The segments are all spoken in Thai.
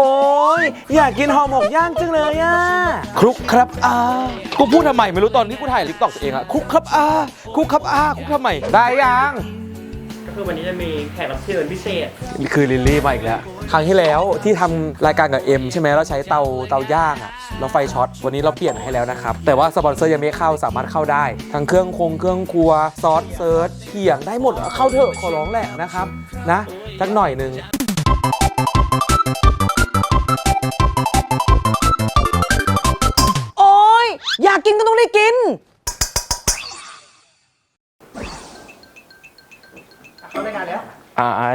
โอ้ยอยากกินห่อหมกย่างจังเลยอะคลุกครับอากูพูดทำไมไม่รู้ตอนที่กูถ่ายลิปตอกตัวเองอะคลุกครับอาคลุกครับอาคลุกทำไมได้ยังก็คือวันนี้จะมีแขกรับเชิญพิเศษ คือลิลลี่มาอีกแล้ว ครั้งที่แล้วที่ทำรายการกับเอ็มใช่ไหมเราใช้เตาเตาย่างอะเราไฟช็อตวันนี้เราเปลี่ยนให้แล้วนะครับ แต่ว่าสปอนเซอร์ยังไม่เข้าสามารถเข้าได้ ทั้งเครื่องคงเครื่องครัวซอสเซิร์ชเขียงได้หมดเข้าเถอะขอร้องแหละนะครับนะสักหน่อยหนึ่ง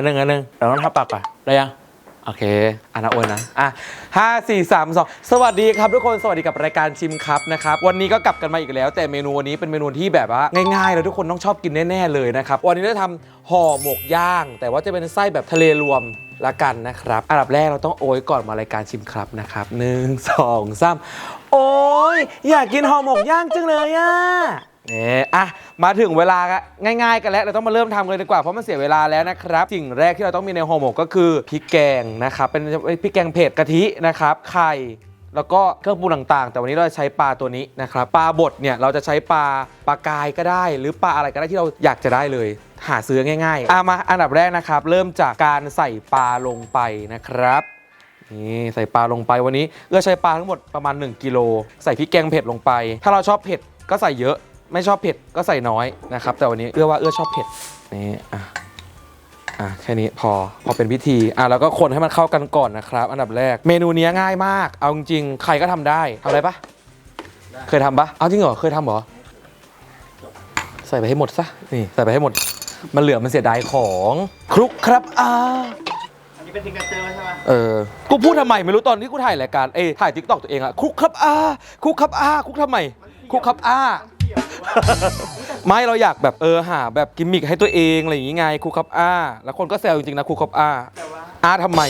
อันหนึ่งอันหนึ่งเราต้องทับปากก่อนได้ยังโอเคอันนะโอนนะ อะห้าสี่สามสองสวัสดีครับทุกคน สวัสดีกับรายการชิมครับนะครับ วันนี้ก็กลับกันมาอีกแล้ว แต่เมนูวันนี้เป็นเมนูที่แบบว่าง่ายๆ แล้วทุกคนต้องชอบกินแน่ๆเลยนะครับ วันนี้เราทำห่อหมกย่าง แต่ว่าจะเป็นไส้แบบทะเลรวมละกันนะครับ อันดับแรกเราต้องโอยก่อนมารายการชิมครับนะครับหนึ่งสองสามโอ้ยอยากกินห่อหมกย่างจังเลยอะ เนี่ยอะ มาถึงเวลาง่ายๆ กันแล้ว เราต้องมาเริ่มทำเลยดีกว่า เพราะมันเสียเวลาแล้วนะครับ สิ่งแรกที่เราต้องมีในห่อหมกก็คือพริกแกงนะครับ เป็นพริกแกงเผ็ดกะทินะครับ ไข่ แล้วก็เครื่องปรุงต่างๆ แต่วันนี้เราจะใช้ปลาตัวนี้นะครับ ปลาบดเนี่ยเราจะใช้ปลาปลากายก็ได้ หรือปลาอะไรก็ได้ที่เราอยากจะได้เลย หาซื้อง่ายๆอะมาอันดับแรกนะครับ เริ่มจากการใส่ปลาลงไปนะครับนี่ใส่ปลาลงไปวันนี้เอื้อใช้ปลาทั้งหมดประมาณ 1กิโลใส่พริกแกงเผ็ดลงไป ถ้าเราชอบเผ็ดก็ใส่เยอะ ไม่ชอบเผ็ดก็ใส่น้อยนะครับ แต่วันนี้เอื้อว่าเอื้อชอบเผ็ดนี่อะอะแค่นี้พอพอเป็นพิธีอะแล้วก็คนให้มันเข้ากันก่อนนะครับ อันดับแรก เมนูนี้ง่ายมาก เอาจริงๆใครก็ทำได้ทำอะไรปะเคยทำปะเอาจริงเหรอเคยทำเหรอใส่ไปให้หมดซะนี่ใส่ไปให้หมด มันเหลือมันเสียดายของคลุกครับอ่า อันนี้เป็นซิงเกิลเจอร์ใช่ไหมเออ กูพูดทำไมไม่รู้ตอนที่กูถ่ายรายการ เอ้ยถ่ายทิกตอกตัวเองอะคุกครับอาคุกครับอาคุกทำไม คุกครับอา ไม่เราอยากแบบเออหาแบบกิมมิคให้ตัวเองอะไรอย่างงี้ไงคุกครับอาแล้วคนก็แซวจริงๆนะคุกครับอาแต่ว่าอาทำไม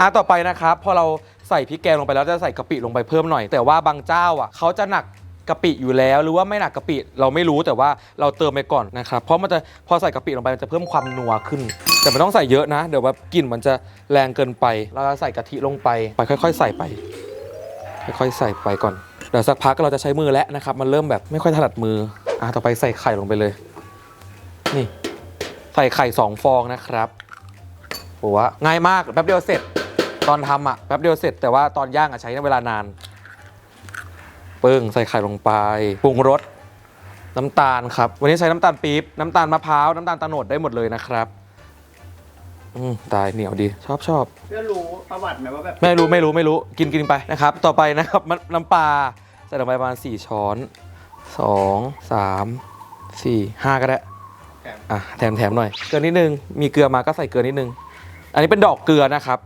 อาต่อไปนะครับพอเราใส่พริกแกงลงไปแล้วจะใส่กะปิลงไปเพิ่มหน่อย แต่ว่าบางเจ้าอะเขาจะหนักกะปิอยู่แล้วหรือว่าไม่หนักกะปิเราไม่รู้แต่ว่าเราเติมไปก่อนนะครับเพราะมันจะพอใส่กะปิลงไปมันจะเพิ่มความนัวขึ้น แต่ไม่ต้องใส่เยอะนะ เดี๋ยวแบบกลิ่นมันจะแรงเกินไป เราจะใส่กะทิลงไป ไปค่อย ๆ ใส่ไป ค่อยๆใส่ไปก่อน เดี๋ยวสักพักเราจะใช้มือแล้วนะครับ มันเริ่มแบบไม่ค่อยถนัดมือ อะต่อไปใส่ไข่ลงไปเลย นี่ ใส่ไข่สองฟองนะครับโหว่าง่ายมากแป๊บเดียวเสร็จ ตอนทำอะแป๊บเดียวเสร็จ แต่ว่าตอนย่างอะใช้เวลานาน ปึ้งใส่ไข่ลงไปปรุงรสน้ำตาลครับ วันนี้ใช้น้ำตาลปี๊บน้ำตาลมะพร้าวน้ำตาลตะโนดได้หมดเลยนะครับ อืมตายเหนียวดีชอบชอบเพื่อรู้ประวัติไหมว่าแบบไม่รู้ไม่รู้ไม่รู้กินกินไปนะครับ ต่อไปนะครับมะน้ำปลาใส่ลงไปประมาณ4ช้อน2 3 4 5 ก็ได้อะแถมแถมหน่อย เกลือนิดนึง มีเกลือมาก็ใส่เกลือนิดนึง อันนี้เป็นดอกเกลือนะครับ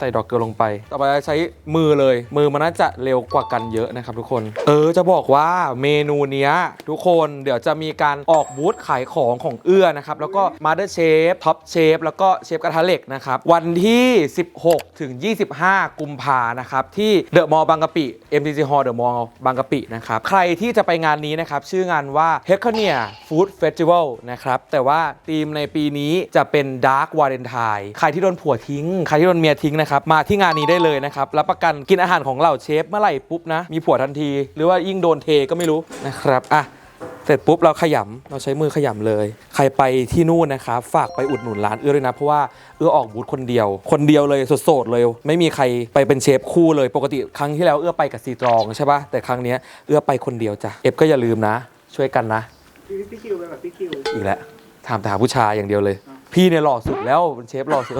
ใส่ดอกเกลือลงไป ต่อไปใช้มือเลย มือมันน่าจะเร็วกว่ากันเยอะนะครับทุกคน เออจะบอกว่าเมนูเนี้ยทุกคนเดี๋ยวจะมีการออกบูธขายของของเอื้อนะครับ แล้วก็มา t เ r c เชฟท็อปเชฟแล้วก็เชฟกระทะเหล็กนะครับ วันที่ 16 ถึง 25 กุมภานะครับ ที่เดอะมอลล์บางกะปิ MTC Hall เดอะมอลล์บางกะปินะครับ ใครที่จะไปงานนี้นะครับ ชื่องานว่า h e c a n i a Food Festival นะครับ แต่ว่าธีมในปีนี้จะเป็น Dark Valentine ใครที่โดนผัวทิ้ง ใครที่โดนเมียทิ้งนะครับมาที่งานนี้ได้เลยนะครับรับประกันกินอาหารของเหล่าเชฟเมื่อไหร่ปุ๊บนะ มีผัวทันที หรือว่ายิ่งโดนเทก็ไม่รู้นะครับอะเสร็จปุ๊บเราขยำเราใช้มือขยำเลย ใครไปที่นู่นนะครับฝากไปอุดหนุนร้านเอื้อด้วยนะเพราะว่าเอื้อออกบูธคนเดียว คนเดียวเลยโสดๆเลย ไม่มีใครไปเป็นเชฟคู่เลยปกติครั้งที่แล้วเอื้อไปกับซีตรองใช่ปะแต่ครั้งเนี้ยเอื้อไปคนเดียวจ้ะเอฟก็อย่าลืมนะ ช่วยกันนะพี่พี่คิวไปแบบพี่คิวอีกแล้วถามแต่หาผู้ชายอย่างเดียวเลย พี่เนี่ยหล่อสุดแล้วเป็นเชฟหล่อสุด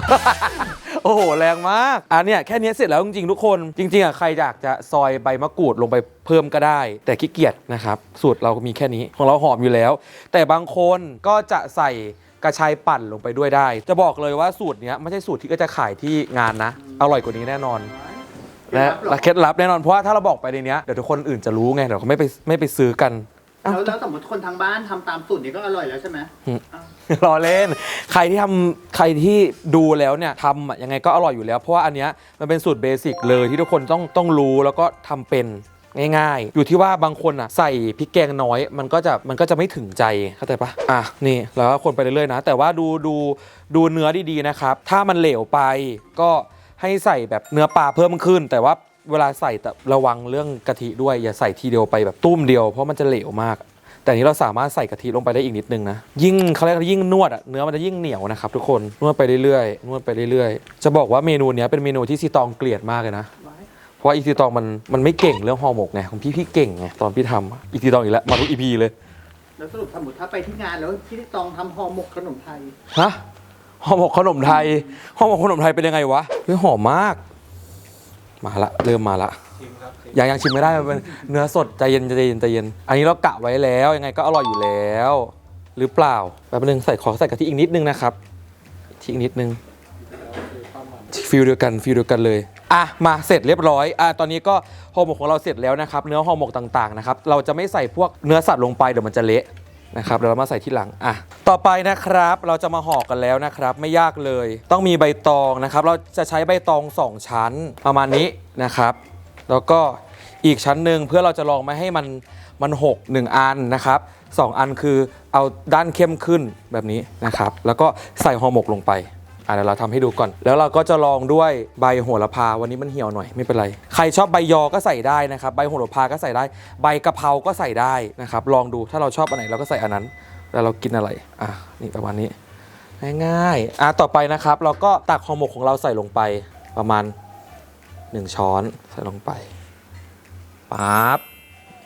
โอ้โหแรงมากอันเนี้ยแค่เนี้ยเสร็จแล้วจริงๆทุกคนจริงๆอะใครอยากจะซอยใบมะกรูดลงไปเพิ่มก็ได้ แต่ขี้เกียจนะครับสูตรเรามีแค่นี้ของเราหอมอยู่แล้ว แต่บางคนก็จะใส่กระชายปั่นลงไปด้วยได้ จะบอกเลยว่าสูตรเนี้ยไม่ใช่สูตรที่ก็จะขายที่งานนะ อร่อยกว่านี้แน่นอนและและเคล็ดลับแน่นอนเพราะว่าถ้าเราบอกไปในเนี้ยเดี๋ยวทุกคนอื่นจะรู้ไงเดี๋ยวเขาไม่ไปไม่ไปซื้อกัน แล้วแล้วสมมติคนทางบ้านทำตามสูตรนี้ก็อร่อยแล้วใช่ไหม รอเล่น ใครที่ทำใครที่ดูแล้วเนี่ยทำอะยังไงก็อร่อยอยู่แล้ว เพราะว่าอันเนี้ยมันเป็นสูตรเบสิกเลยที่ทุกคนต้องต้องรู้แล้วก็ทำเป็นง่ายๆ อยู่ที่ว่าบางคนอะใส่พริกแกงน้อย มันก็จะมันก็จะไม่ถึงใจเข้าใจปะอะนี่แล้วก็คนไปเรื่อยๆนะ แต่ว่าดูดูดูเนื้อดีๆนะครับ ถ้ามันเหลวไปก็ให้ใส่แบบเนื้อปลาเพิ่มขึ้น แต่ว่าเวลาใส่แต่ระวังเรื่องกะทิด้วยอย่าใส่ทีเดียวไปแบบตุ้มเดียวเพราะมันจะเหลวมาก แต่อันนี้เราสามารถใส่กะทิลงไปได้อีกนิดนึงนะ ยิ่งเขาเรียกว่ายิ่งนวดอะเนื้อมันจะยิ่งเหนียวนะครับทุกคนนวดไปเรื่อยๆนวดไปเรื่อยๆ จะบอกว่าเมนูเนี้ยเป็นเมนูที่ซีตองเกลียดมากเลยนะเพราะว่าอีซีตองมันมันไม่เก่งเรื่องห่อหมกไงของพี่พี่เก่งไงตอนพี่ทำอะอีซีตองอีกแล้วมาทุกอีพีเลยแล้วสรุปสมมติถ้าไปที่งานแล้วพี่ตองทำห่อหมกขนมไทยฮะห่อหมกขนมไทยห่อหมกขนมไทยเป็นยังไงวะเฮ้ยหอมมาก มาละเริ่มมาละ ยังยังชิมไม่ได้มันเป็นเนื้อสดใจเย็นใจเย็นใจเย็น อันนี้เรากะไว้แล้วยังไงก็อร่อยอยู่แล้ว หรือเปล่าแป๊บนึงใส่ขอใส่กะทิอีกนิดนึงนะครับทิอีกนิดนึงฟิลเดียวกันฟิลเดียวกันเลยอะมาเสร็จเรียบร้อยอะตอนนี้ก็ห่อหมกของเราเสร็จแล้วนะครับเนื้อห่อหมกต่างๆนะครับเราจะไม่ใส่พวกเนื้อสัตว์ลงไปเดี๋ยวมันจะเละนะครับเดี๋ยวเรามาใส่ที่หลังอะต่อไปนะครับเราจะมาห่อกันแล้วนะครับ ไม่ยากเลย ต้องมีใบตองนะครับ เราจะใช้ใบตอง 2 ชั้นประมาณนี้นะครับ แล้วก็อีกชั้นหนึ่งเพื่อเราจะลองไม่ให้มันมันหกหนึ่งอันนะครับสองอันคือเอาด้านเข้มขึ้นแบบนี้นะครับ แล้วก็ใส่ห่อหมกลงไปอะเดี๋ยวเราทำให้ดูก่อน แล้วเราก็จะลองด้วยใบโหระพาวันนี้มันเหี่ยวหน่อยไม่เป็นไร ใครชอบใบยอก็ใส่ได้นะครับใบโหระพาก็ใส่ได้ ใบกะเพราก็ใส่ได้นะครับ ลองดูถ้าเราชอบอันไหนเราก็ใส่อันนั้น แล้วเรากินอะไรอะนี่ประมาณนี้ง่ายๆอะต่อไปนะครับ เราก็ตักห่อหมกของเราใส่ลงไปประมาณ 1 ช้อนใส่ลงไปปั๊บ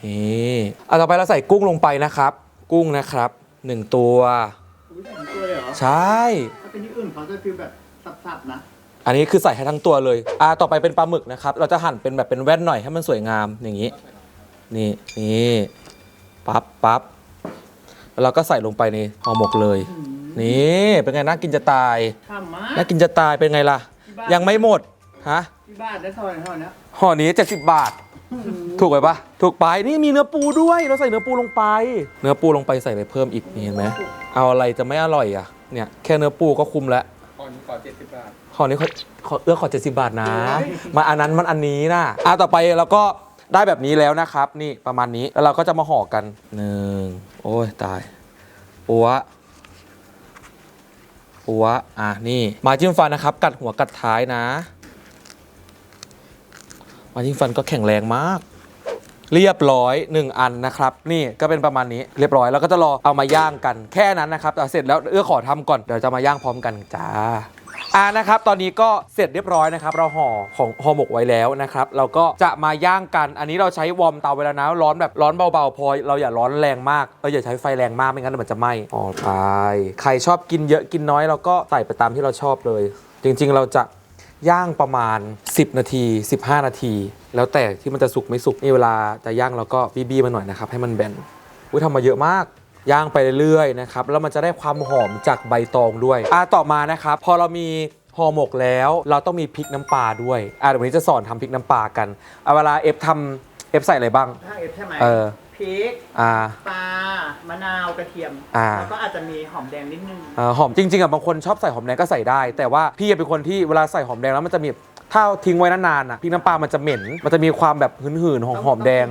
นี่อะต่อไปเราใส่กุ้งลงไปนะครับ กุ้งนะครับ 1 ตัว อุ้ยใส่ทั้งตัวเลยเหรอ ใช่ ถ้าเป็นที่อื่นเขาจะฟีลแบบสับๆนะ อันนี้คือใส่ให้ทั้งตัวเลยอะต่อไปเป็นปลาหมึกนะครับ เราจะหั่นเป็นแบบเป็นแว่นหน่อยให้มันสวยงามอย่างนี้ นี่นี่ปั๊บปั๊บแล้วเราก็ใส่ลงไปในห่อหมกเลยนี่เป็นไงน่ากินจะตาย ทำมาน่ากินจะตายเป็นไงล่ะ ที่บ้าน ยังไม่หมด ฮะที่บ้านได้เท่าไหร่เท่านี้ห่อนี้ 70 บาท ถูกไปปะถูกไปนี่มีเนื้อปูด้วย เราใส่เนื้อปูลงไป เนื้อปูลงไปใส่ไปเพิ่มอีกนี่เห็นไหมเอาอะไรจะไม่อร่อยอะเนี่ยแค่เนื้อปูก็คุ้มแล้วก่อนก่อนเจ็ดสิบบาทห่อนี้ขอขอเอื้อขอ70บาทนะ มาอันนั้นมันอันนี้นะอะต่อไปเราก็ได้แบบนี้แล้วนะครับ นี่ประมาณนี้แล้วเราก็จะมาห่อกันหนึ่งโอ้ยตายปัวปัวอะนี่มาจิ้มฟันนะครับ กัดหัวกัดท้ายนะ มาจิ้มฟันก็แข็งแรงมาก เรียบร้อย 1 อันนะครับ นี่ก็เป็นประมาณนี้เรียบร้อยแล้วก็จะรอเอามาย่างกันแค่นั้นนะครับแต่เสร็จแล้วเอื้อขอทำก่อนเดี๋ยวจะมาย่างพร้อมกันจ้าอ่านะครับตอนนี้ก็เสร็จเรียบร้อยนะครับ เราห่อของห่อหมกไว้แล้วนะครับเราก็จะมาย่างกัน อันนี้เราใช้วอร์มเตาไว้แล้วนะร้อนแบบร้อนเบาๆพอเราอย่าร้อนแรงมากเราอย่าใช้ไฟแรงมากไม่งั้นมันจะไหม้อ๋อไปใครชอบกินเยอะกินน้อยเราก็ใส่ไปตามที่เราชอบเลย จริง ๆ เราจะ ย่างประมาณ 10 นาที 15 นาที แล้วแต่ที่มันจะสุกไม่สุกนี่เวลาจะย่างเราก็บี้ๆมาหน่อยนะครับให้มันแบนอุ้ยทำมาเยอะมากย่างไปเรื่อยๆนะครับแล้วมันจะได้ความหอมจากใบตองด้วยอะต่อมานะครับพอเรามีห่อหมกแล้วเราต้องมีพริกน้ำปลาด้วยอะเดี๋ยววันนี้จะสอนทำพริกน้ำปลากันเอาเวลาเอฟทำเอฟใส่อะไรบ้างถ้าเอฟใช่ไหมเออ พริกอ่า ปลามะนาวกระเทียม อ่า แล้วก็อาจจะมีหอมแดงนิดนึง เอ่อหอมจริงๆอะบางคนชอบใส่หอมแดงก็ใส่ได้ แต่ว่าพี่เป็นคนที่เวลาใส่หอมแดงแล้วมันจะมีถ้าทิ้งไว้นานๆอะพริกน้ำปลามันจะเหม็น มันจะมีความแบบหืนๆของหอมแดง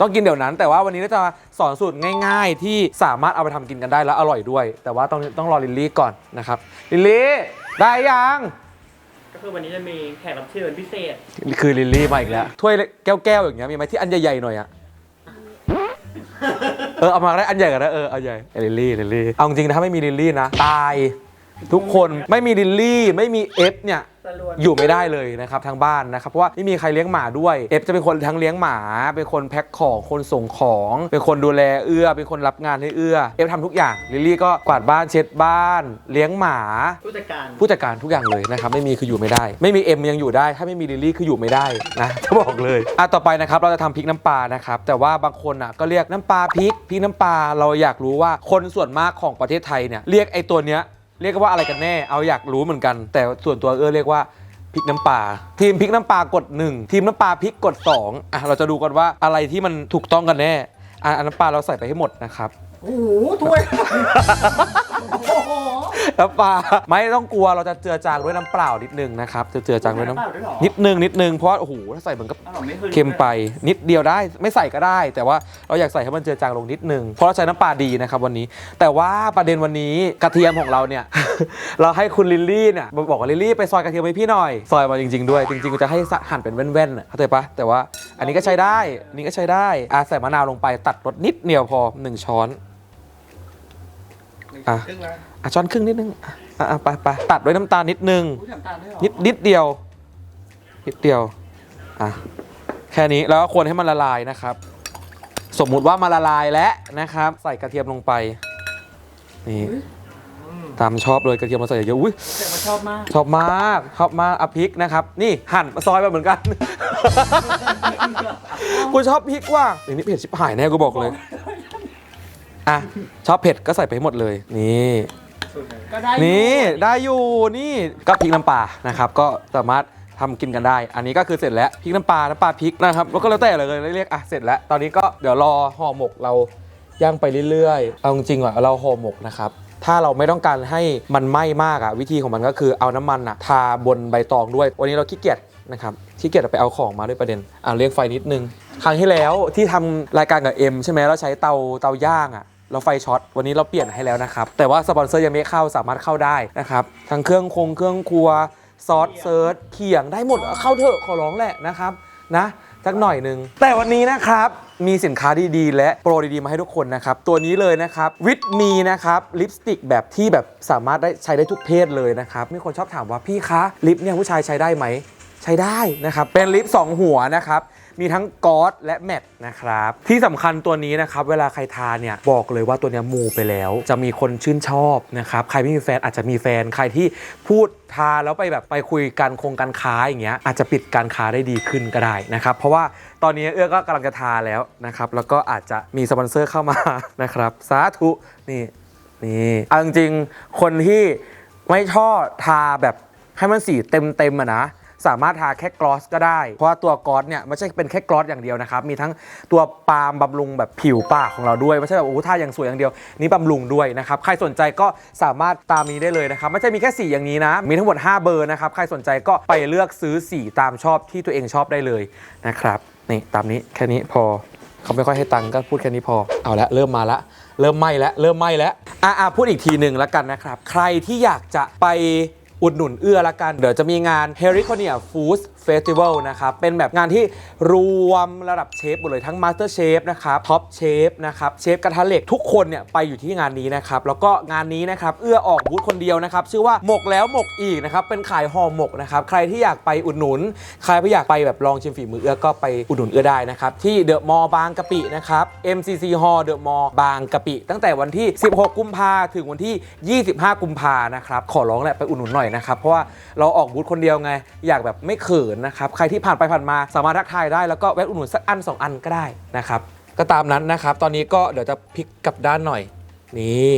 ต้องกินเดี๋ยวนั้น แต่ว่าวันนี้เราจะสอนสูตรง่าย ๆ ที่สามารถเอาไปทำกินกันได้แล้วอร่อยด้วย แต่ว่าต้องต้องรอลิลลี่ก่อนนะครับลิลลี่ได้ยังก็คือวันนี้จะมีแขกรับเชิญพิเศษ คือลิลลี่มาอีกแล้วถ้วยแก้วๆอย่างเงี้ยมีไหมที่อันใหญ่ๆหน่อยอะ เออเอามาได้อันใหญ่กันนะเออเอาใหญ่เอลิลลี่ลิลลี่เอาจริงนะถ้าไม่มีลิลลี่นะตาย ทุกคนไม่มีลิลลี่ไม่มีเอฟเนี่ยสรวนอยู่ไม่ได้เลยนะครับทางบ้านนะครับ เพราะว่าไม่มีใครเลี้ยงหมาด้วยเอฟจะเป็นคนทั้งเลี้ยงหมา เป็นคนแพ็คของคนส่งของ เป็นคนดูแลเอื้อ เป็นคนรับงานให้เอื้อเอฟทำทุกอย่างลิลลี่ก็กวาดบ้านเช็ดบ้าน เลี้ยงหมา ผู้จัดการผู้จัดการทุกอย่างเลยนะครับไม่มีคืออยู่ไม่ได้ ไม่มีเอ็มยังอยู่ได้ ถ้าไม่มีลิลลี่คืออยู่ไม่ได้นะจะบอกเลยอะต่อไปนะครับเราจะทำพริกน้ำปลานะครับแต่ว่าบางคนอะก็เรียกน้ำปลาพริกพริกน้ำปลาเราอยากรู้ว่าคนส่วนมากของประเทศไทยเนี่ยเรียกไอ้ตัวเนี้ย เรียกว่าอะไรกันแน่ เอาอยากรู้เหมือนกัน แต่ส่วนตัวเออเรียกว่าพริกน้ำปลาทีมพริกน้ำปลากด 1 ทีมน้ำปลาพริกกด2อะเราจะดูกันว่าอะไรที่มันถูกต้องกันแน่อะอันน้ำปลาเราใส่ไปให้หมดนะครับ โอ้โหถ้วย โอ้โหน้ำปลาไม่ต้องกลัวเราจะเจือจางด้วยน้ำเปล่านิดนึงนะครับจะเจือจางด้วยน้น้ำเปล่าด้วยเหรอำนิดนึงนิดนึงเพราะว่าโอ้โหถ้าใส่เหมือนกับอ้าวไม่เคยเค็มไปนิดเดียวได้ไม่ใส่ก็ได้ แต่ว่าเราอยากใส่ให้มันเจือจางลงนิดนึงเพราะเราใช้น้ำปลาดีนะครับวันนี้ แต่ว่าประเด็นวันนี้กระเทียมของเราเนี่ย เราให้คุณลิลลี่เนี่ยบอกว่าลิลลี่ไปซอยกระเทียมให้พี่หน่อย ซอยมาจริง ๆ ด้วยจริงๆจะให้หั่นเป็นแว่นๆน่ะเข้าใจปะแต่ว่าอันนี้ก็ใช้ได้อันนี้ก็ใช้ได้อาใส่มะนาวลงไปตัดรสนิดเดียวพอหนึ่งช้อน อะครึ่งแล้วอะช้อนครึ่งนิดนึงอะอะไปไปตัดด้วยน้ำตาลนิดนึงอุ้ยน้ำตาลด้วยเหรอนิดนิดเดียว นิดเดียวอะแค่นี้แล้วก็คนให้มันละลายนะครับ สมมุติว่ามาละลายแล้วนะครับ ใส่กระเทียมลงไปนี่อืมตามชอบเลยกระเทียมมาใส่เยอะๆอุ้ยแต่มาชอบมากชอบมากชอบมากอะพริกนะครับ นี่หั่นซอยมาเหมือนกันกูชอบพริกว่ะอันนี้เผ็ดชิบหายแน่กูบอกเลย อะชอบเผ็ดก็ใส่ไปให้หมดเลยนี่ก็ได้อยู่นี่ได้อยู่นี่ก็พริกน้ำปลานะครับก็สามารถทำกินกันได้ อันนี้ก็คือเสร็จแล้วพริกน้ำปลาน้ำปลาพริกนะครับแล้วก็แล้วแต่เลยเรียกอะเสร็จแล้วตอนนี้ก็เดี๋ยวรอห่อหมกเราย่างไปเรื่อยๆเอาจริงๆอะเราห่อหมกนะครับถ้าเราไม่ต้องการให้มันไหม้มากอะวิธีของมันก็คือเอาน้ำมันอะทาบนใบตองด้วย วันนี้เราขี้เกียจนะครับขี้เกียจไปเอาของมาด้วยประเด็นอะเรียกไฟนิดนึง ครั้งที่แล้วที่ทำรายการกับเอ็มใช่ไหมเราใช้เตาเตาย่างอะ เราไฟช็อตวันนี้เราเปลี่ยนให้แล้วนะครับ แต่ว่าสปอนเซอร์ยังไม่เข้าสามารถเข้าได้นะครับทั้งเครื่องคงเครื่องครัวซอสเซิร์ชเขียงได้หมดเข้าเถอะขอร้องแหละนะครับนะสักหน่อยหนึ่งแต่วันนี้นะครับมีสินค้าดีๆ และโปรดีๆ มาให้ทุกคนนะครับ ตัวนี้เลยนะครับวิตมีนะครับลิปสติกแบบที่แบบสามารถได้ใช้ได้ทุกเพศเลยนะครับ มีคนชอบถามว่าพี่คะลิปเนี่ยผู้ชายใช้ได้ไหมใช้ได้นะครับ เป็นลิป 2 หัวนะครับ มีทั้งกอสและแมตนะครับ ที่สำคัญตัวนี้นะครับ เวลาใครทานเนี่ย บอกเลยว่าตัวนี้มูไปแล้ว จะมีคนชื่นชอบนะครับ ใครไม่มีแฟนอาจจะมีแฟนใครที่พูดทาแล้วไปแบบไปคุยกันคงการค้าอย่างเงี้ยอาจจะปิดการค้าได้ดีขึ้นก็ได้นะครับ เพราะว่าตอนนี้เอื้อก็กำลังจะทาแล้วนะครับ แล้วก็อาจจะมีสปอนเซอร์เข้ามานะครับสาธุนี่นี่เอาจริงๆคนที่ไม่ชอบทาแบบให้มันสีเต็มๆอะนะ สามารถทาแค่กลอสก็ได้ เพราะว่าตัวกลอสเนี่ยไม่ใช่เป็นแค่กลอสอย่างเดียวนะครับ มีทั้งตัวปาล์มบำรุงแบบผิวปากของเราด้วย ไม่ใช่แบบโอ้โหทาอย่างสวยอย่างเดียว นี่บำรุงด้วยนะครับ ใครสนใจก็สามารถตามนี้ได้เลยนะครับ ไม่ใช่มีแค่สีอย่างนี้นะ มีทั้งหมด 5 เบอร์นะครับ ใครสนใจก็ไปเลือกซื้อสีตามชอบที่ตัวเองชอบได้เลยนะครับ นี่ตามนี้แค่นี้พอเขาไม่ค่อยให้ตังค์ก็พูดแค่นี้พอ เอาละเริ่มมาละ เริ่มไหม้แล้วเริ่มไหม้แล้วอะอะพูดอีกทีหนึ่งแล้วกันนะครับ ใครที่อยากจะไป อุดหนุนเอื้อละกัน เดี๋ยวจะมีงาน h e r i c o n i a Food Festival นะครับ เป็นแบบงานที่รวมระดับเชฟหมดเลยทั้ง Master Chef นะครับ Top Chef นะครับเชฟกระทะเหล็กทุกคนเนี่ยไปอยู่ที่งานนี้นะครับ แล้วก็งานนี้นะครับ เอื้อออกบูธคนเดียวนะครับ ชื่อว่าหมกแล้วหมกอีกนะครับ เป็นขายห่อหมกนะครับ ใครที่อยากไปอุดหนุน ใครที่อยากไปแบบลองชิมฝีมือเอื้อก็ไปอุดหนุนเอื้อได้นะครับที่เดอะมอลล์บางกะปินะครับ MCC Hall เดอะมอลล์บางกะปิ ตั้งแต่วันที่ 16 กุมภาถึงวันที่ 25 กุมภานะครับขอร้องแหละไปอุดหนุนหน่อยนะครับ เพราะว่าเราออกบูธคนเดียวไง อยากแบบไม่เขินนะครับ ใครที่ผ่านไปผ่านมาสามารถทักทายได้ แล้วก็แวะอุดหนุนสักอัน 2 อันก็ได้นะครับ ก็ตามนั้นนะครับ ตอนนี้ก็เดี๋ยวจะพลิกกลับด้านหน่อย นี่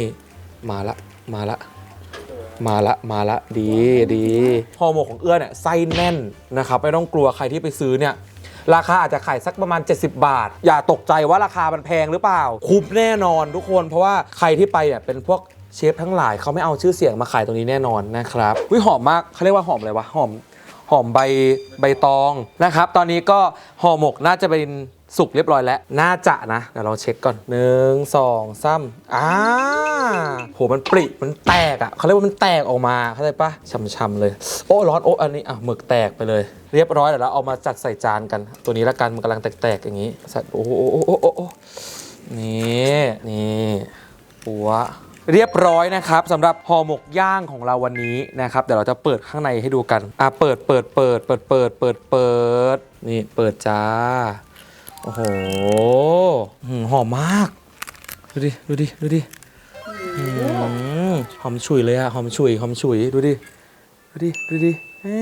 มาละ มาละ มาละ มาละ ดีดีห่อหมกของเอื้อเนี่ยไส้แน่นนะครับ ไม่ต้องกลัวใครที่ไปซื้อเนี่ยราคาอาจจะขายสักประมาณ 70 บาท อย่าตกใจว่าราคามันแพงหรือเปล่า คุ้มแน่นอนทุกคน เพราะว่าใครที่ไปเนี่ยเป็นพวก เชฟทั้งหลายเขาไม่เอาชื่อเสียงมาขายตรงนี้แน่นอนนะครับวิหอมมากเขาเรียกว่าหอมอะไรวะหอมหอมใบใบตองนะครับ ตอนนี้ก็ห่อหมกน่าจะเป็นสุกเรียบร้อยแล้ว น่าจะนะเดี๋ยวเราเช็คก่อนหนึ่งสองสามอ่าโหมันปริมันแตกอะเขาเรียกว่ามันแตกออกมาเข้าใจปะช่ำๆเลย โอ้ร้อนโอ้อันนี้อะหมึกแตกไปเลย เรียบร้อยเดี๋ยวเราเอามาจัดใส่จานกัน ตัวนี้ละกันมันกำลังแตกๆอย่างนี้ใส่โอ้โอ้โอ้โอ้นี่นี่ปัว เรียบร้อยนะครับสำหรับห่อหมกย่างของเราวันนี้นะครับเดี๋ยวเราจะเปิดข้างในให้ดูกันอะเปิดเปิดเปิดเปิดเปิดเปิดเปิดนี่เปิดจ้าโอ้โหหืมหอมมาก ดูดิดูดิดูดิหืมหอมฉุยเลยอะหอมฉุยหอมฉุยดูดิดูดิดูดิเอ๊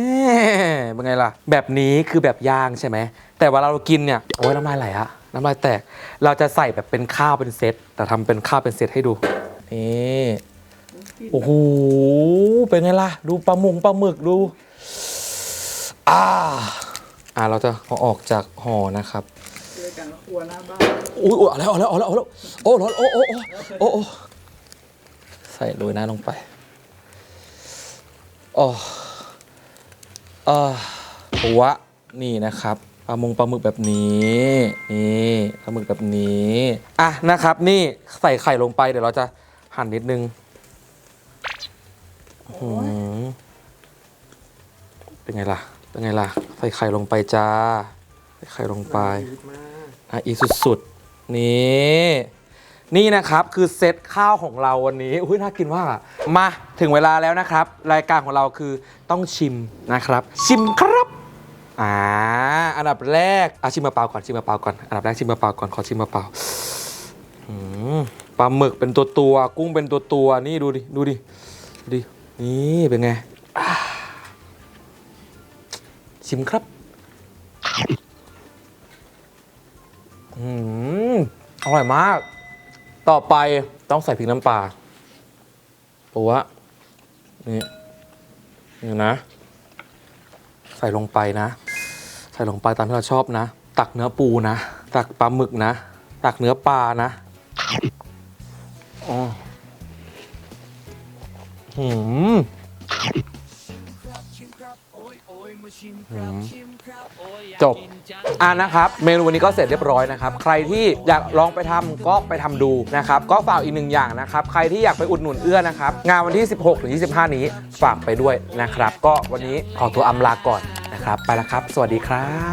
ะเป็นไงล่ะ แบบนี้คือแบบย่างใช่ไหม แต่เวลาเรากินเนี่ย โอ้ยน้ำลายไหลอะน้ำลายแตก เราจะใส่แบบเป็นข้าวเป็นเซต แต่ทำเป็นข้าวเป็นเซตให้ดู นี่โอ้โหเป็นไงล่ะ ดูปลาหมุงปลาหมึกดู อ่า อ่าเราจะเอาออกจากห่อนะครับรัวหน้าบ้านอุ้ยอุ้ยเอาแล้วเอาแล้วเอาแล้วเอาแล้วโอ้ร้อนโอ้โอ้โอ้โอ้โอ้ใส่โรยหน้าลงไปโอ้เออหัวนี่นะครับปลามงปลาหมึกแบบนี้นี่ปลาหมึกแบบนี้ อะนะครับ นี่ใส่ไข่ลงไปเดี๋ยวเราจะ หั่นนิดนึงอื้อหือเป็นไงล่ะ เป็นไงล่ะ ใส่ไข่ลงไปจ้า ใส่ไข่ลงไปอะอีกสุดๆ นี่ นี่นะครับคือเซตข้าวของเราวันนี้ อุ้ยน่ากินว่ากอะมาถึงเวลาแล้วนะครับ รายการของเราคือต้องชิมนะครับ ชิมครับ อ่า อันดับแรกอะชิมมะเปล่าก่อน ชิมมะเปล่าก่อน อันดับแรกชิมมะเปล่าก่อน ขอชิมมะเปล่าอืม ปลาหมึกเป็นตัวตัวกุ้งเป็นตัวตัวนี่ดูดิดูดิดูดินี่เป็นไงชิมครับอืมอร่อยมาก ต่อไปต้องใส่พริกน้ำปลาปัวนี่นี่นะ ใส่ลงไปนะ ใส่ลงไปตามที่เราชอบนะ ตักเนื้อปูนะ ตักปลาหมึกนะ ตักเนื้อปลานะ อ๋อหืมจบอ่านะครับ เมนูวันนี้ก็เสร็จเรียบร้อยนะครับ ใครที่อยากลองไปทำก็ไปทำดูนะครับ ก็ฝากอีกหนึ่งอย่างนะครับ ใครที่อยากไปอุดหนุนเอื้อนะครับ งานวันที่ 16 ถึง 25 นี้ฝากไปด้วยนะครับ ก็วันนี้ขอตัวอำลาก่อนนะครับ ไปแล้วครับ สวัสดีครับ